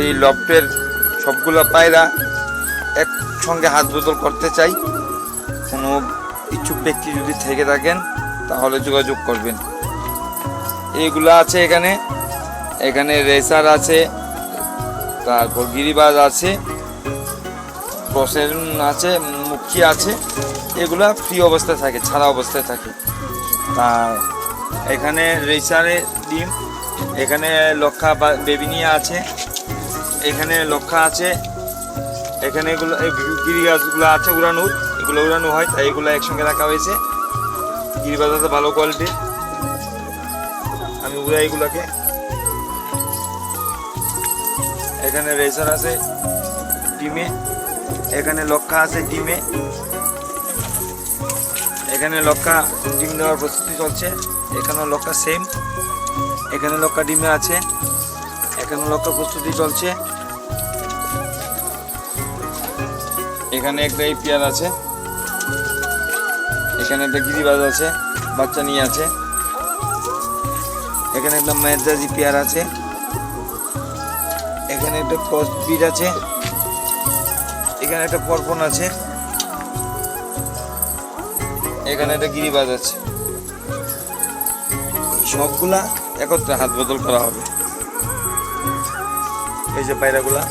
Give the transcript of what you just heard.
এই লফটের সবগুলো পায়রা একসঙ্গে হাত বদল করতে চাই। কোনো ইচ্ছুক ব্যক্তি যদি থেকে থাকেন, তাহলে যোগাযোগ করবেন। এইগুলো আছে এখানে। এখানে রেসার আছে, তারপর গিরিবাজ আছে, ক্রসের আছে, মুখী আছে। এগুলা ফ্রি অবস্থায় থাকে, ছাড়া অবস্থায় থাকে। তা এখানে রেসারের ডিম, এখানে লক্ষা বেবিনিয়া আছে। এখানে লক্ষা আছে। এখানে এগুলো এই গিরিবাজগুলো আছে উড়ানো এগুলো উড়ানো হয়, তাই এগুলো একসঙ্গে রাখা হয়েছে। গিরিবাজ আছে ভালো কোয়ালিটি আমি উড়াই এগুলাকে। এখানে রেসার আছে ডিমে। এখানে লক্ষা আছে ডিমে। এখানে লক্ষা ডিম দেওয়ার প্রস্তুতি চলছে। এখানেও লক্ষা সেম এখানে লক্ষা ডিমে আছে। এখানে লক্ষা প্রস্তুতি চলছে। এখানে একটা এই পেয়ার আছে। এখানে একটা গিরিবাজ আছে, বাচ্চা নিয়ে আছে। এখানে একটা মেজাজি পেয়ার আছে। এখানে একটা ক্রস বিট আছে। এখানে একটা পরপন আছে। এখানে একটা গিরিবাজ আছে। সবগুলা একত্রে হাত বদল করা হবে। এই যে পায়রাগুলা।